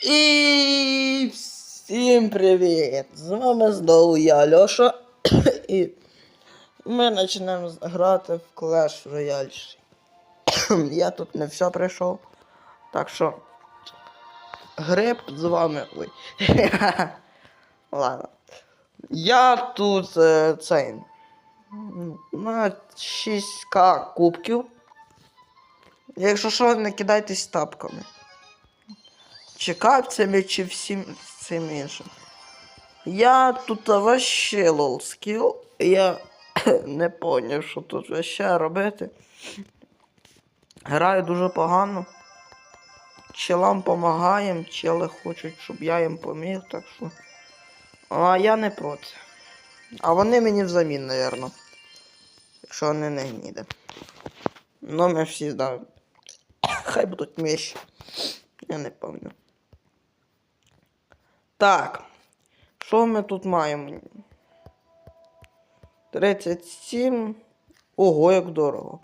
І всім привіт! З вами знову я, Льоша. І ми почнемо грати в Clash Royale. Я тут не все прийшов. Так що. Гриб з вами. Ой. Ладно. Я тут е, цей. На 6к кубків. Якщо що, не кидайтесь тапками. Чи капцями, чи всім цим іншим. Я тут вообще лол скіл. Я не поняв, що тут вообще робити. Граю дуже погано. Челам помагаєм, чели хочуть, щоб я їм поміг, так що. А я не проти. А вони мені взамін, напевно. Якщо вони не гніде. Ну, ми всі знаємо. Хай будуть міші. Я не пам'ятаю. Так. Що ми тут маємо? 37. Ого, як дорого.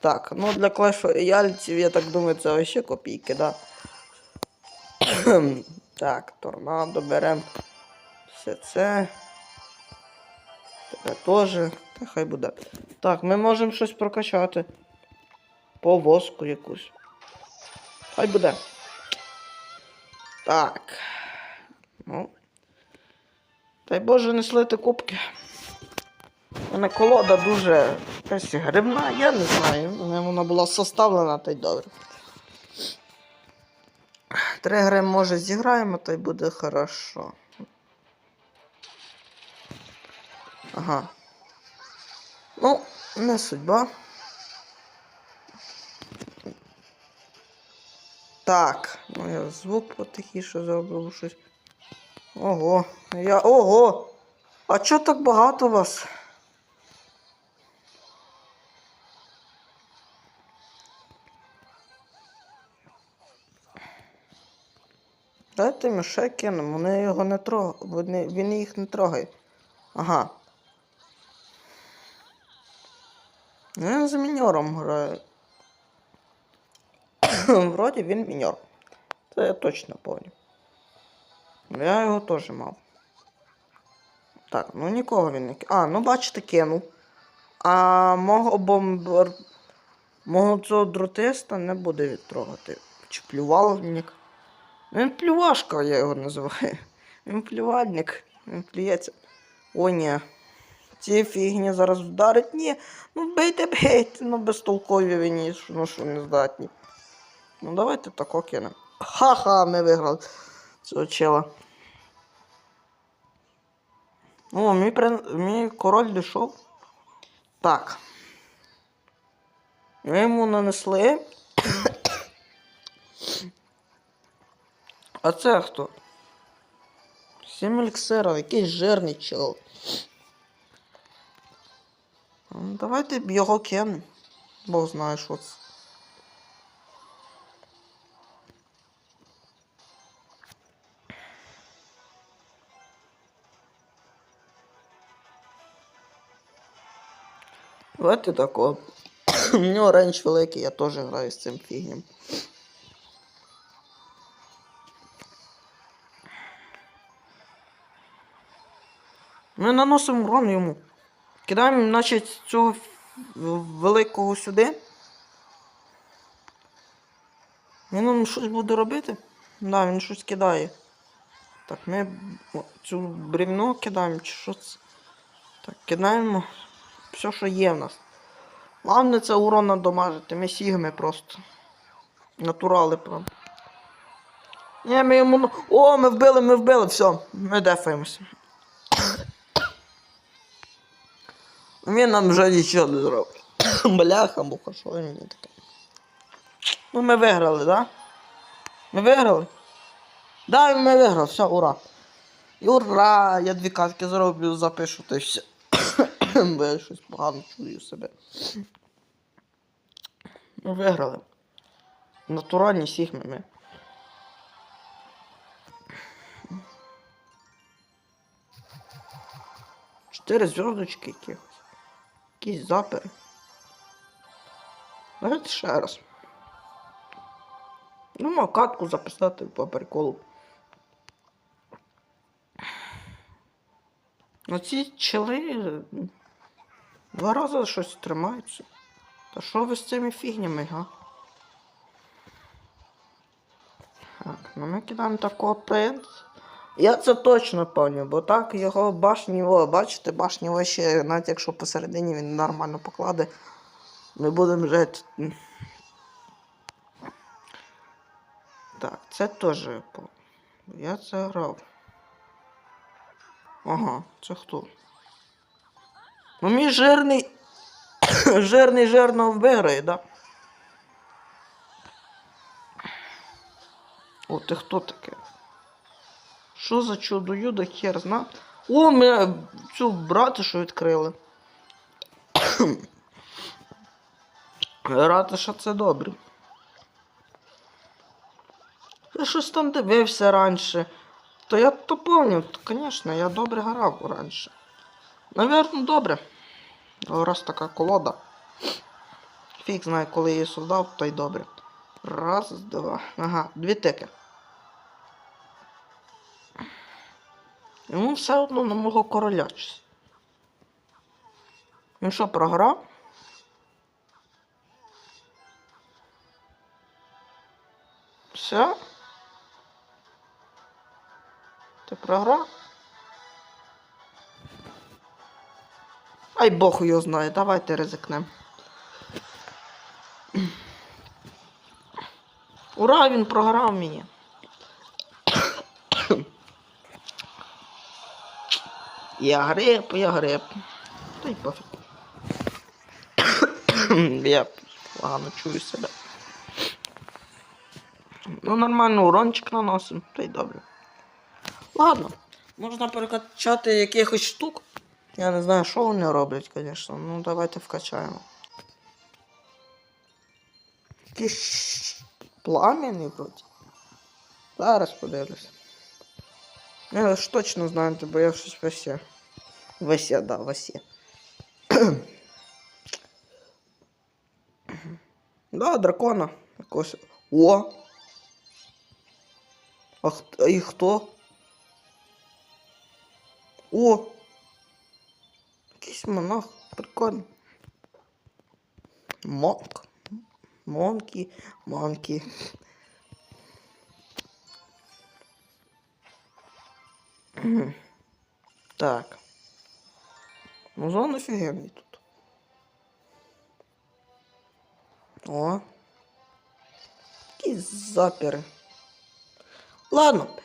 Так, ну для Clash Royale, я так думаю, це вообще копійки, да. так, торнадо беремо. Все це. Тебе теж. Та хай буде. Так, ми можемо щось прокачати. Повозку якусь. Хай буде. Так. Ну. Дай Боже, не слити кубки. У мене колода дуже якась грибна, я не знаю. Вона була составлена, та й добре. Три гри може зіграємо, та й буде хорошо. Ага. Ну, не судьба. Так, ну я звук потихіше зробив щось. Ого, я. Ого! А чого так багато вас? Дайте ми ще кинемо, вони його не трогають. Він їх не трогає. Ага. Ну, Він з міньором грає. Вроді він міньор. Це я точно пам'ятаю. Я його теж мав. Так, ну нікого він не ки- А, ну бачите, кинув. А мого бомбар... Мого цього дротиста не буде відтрогати. Чи плювальник. Він плювашка, я його називаю. Він плювальник. Він плюється. О, ні. Ці фігні зараз вдарить. Ні. Ну бейте, бейте, ну безтолкові він, ну що не здатні. Ну давайте тако кинемо. Ха-ха, ми виграли цього чела. О, мій, при... мій король дійшов. Так. Ми йому нанесли. а це хто? Сім еліксирів, якийсь жирний чел. Ну, давайте його кинемо. Бог знає, що це. Давайте тако. У нього рейндж великий, я теж граю з цим фігнем. Ми наносимо урон йому. Кидаємо, значить, цього великого сюди. Він нам щось буде робити? Да, він щось кидає. Так, ми цю бревно кидаємо, чи що це? Так, кидаємо все, що є в нас. Главне це урон надомажити. Ми сігми просто. Натурали прям. Ні, ми йому. О, ми вбили, ми вбили, все, ми дефаємося. Він нам вже нічого не зробить. Бляха, муха, що він мені таке. Ну ми виграли, да? Ми виграли? Да, ми виграли, все, ура. Ура! Я дві катки зроблю, запишу й все. Бо я щось погано чую себе. Ми виграли. Натуральні сігми ми. Чотири зв'язочки якихось. Якісь запери. Давайте ще раз. Ну, мав катку записати по приколу. Ну ці чели е, два рази щось тримаються. Та що ви з цими фігнями, га? Так, ну ми кидаємо такого принц. Я це точно пам'ятаю, бо так його башні, бачите, башні ваші, навіть якщо посередині він нормально покладе, ми будемо жити. Так, це теж я. Я це грав. Ага, це хто? Ну мій жирний. жирний жирно виграє, да? О, ти хто таке? Що за чудо юдо хер зна? О, ми цю братишу відкрили. Ратиша це добре. Я щось там дивився раніше. То я то пам'ятаю, то, звісно, я добре грав раніше. Навірно, добре. Раз така колода. Фіг знає, коли її создав, то й добре. Раз, два. Ага, дві тики. Йому все одно на мого короля. щось. Він що, програв? Все? Ти програв? Ай Бог його знає, давайте ризикнем. Ура, він програв мені. Я гриб, я гриб. Та й пофіг. я погано чую себе. Ну, нормально урончик наносим, та й добре. Ладно, можна перекачати якихось штук. Я не знаю, що вони роблять, звісно. Ну, давайте вкачаємо. Якісь плам'яні вроді. Зараз подивлюся. Я ж точно знаю, бо я щось весь. Весь, да, весь. да, дракона. Якогось. О! А, хт- а і хто? О! Якийсь монах, прикольно. Монк. Монкі, монкі. Так. Ну, зон офігенний тут. О. Якісь запери. Ладно.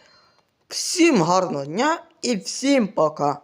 Всім гарного дня і всім пока.